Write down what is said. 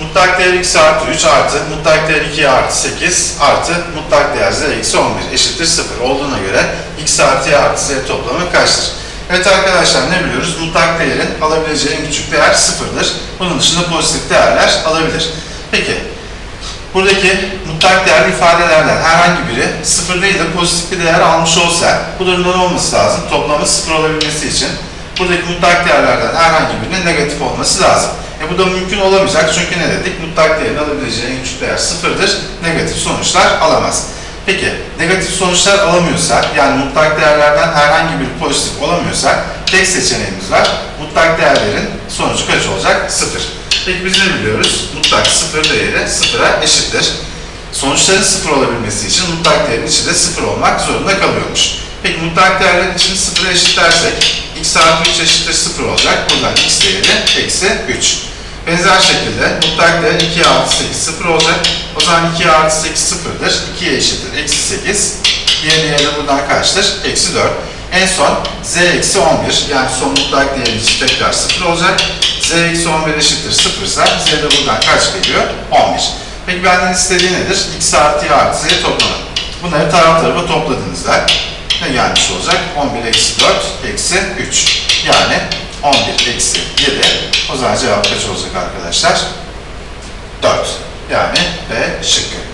Mutlak değer x artı 3 artı mutlak değer 2 artı 8 artı mutlak değer z eksi 11 eşittir 0 olduğuna göre x artı y artı z toplamı kaçtır? Evet arkadaşlar ne biliyoruz? Mutlak değerin alabileceği en küçük değer sıfırdır. Bunun dışında pozitif değerler alabilir. Peki buradaki mutlak değerli ifadelerden herhangi biri sıfır değil de pozitif bir değer almış olsa bu durumda ne olması lazım? Toplamı sıfır olabilmesi için buradaki mutlak değerlerden herhangi birinin negatif olması lazım. E bu da mümkün olamayacak çünkü ne dedik? Mutlak değerin alabileceği en küçük değer sıfırdır. Negatif sonuçlar alamaz. Peki negatif sonuçlar alamıyorsa yani mutlak değerlerden herhangi bir pozitif olamıyorsa tek seçeneğimiz var. Mutlak değerlerin sonucu kaç olacak? Sıfır. Peki biz ne biliyoruz? Mutlak sıfır değeri sıfıra eşittir. Sonuçların sıfır olabilmesi için mutlak değerin içi de sıfır olmak zorunda kalıyormuş. Peki mutlak değerlerin içini sıfıra eşitlersek x artı 3 eşittir sıfır olacak. Buradan x değeri eksi 3. Benzer şekilde mutlak değer 2 artı 8 sıfır olacak. O zaman 2 artı 8 sıfırdır. 2'ye eşittir eksi 8. Diğer değeri buradan kaçtır? Eksi 4. En son z eksi 11 yani son mutlak değerin içi tekrar sıfır olacak. z eksi 11 eşittir sıfır ise z de buradan kaç geliyor? 11. Peki benden istediği nedir? x artı y artı z toplamı. Bunları taraf tarafa topladığınızda ne gelmiş olacak? 11 eksi 4 eksi 3. Yani 11 eksi 7. O zaman cevap kaç olacak arkadaşlar? 4. Yani B şıkkı.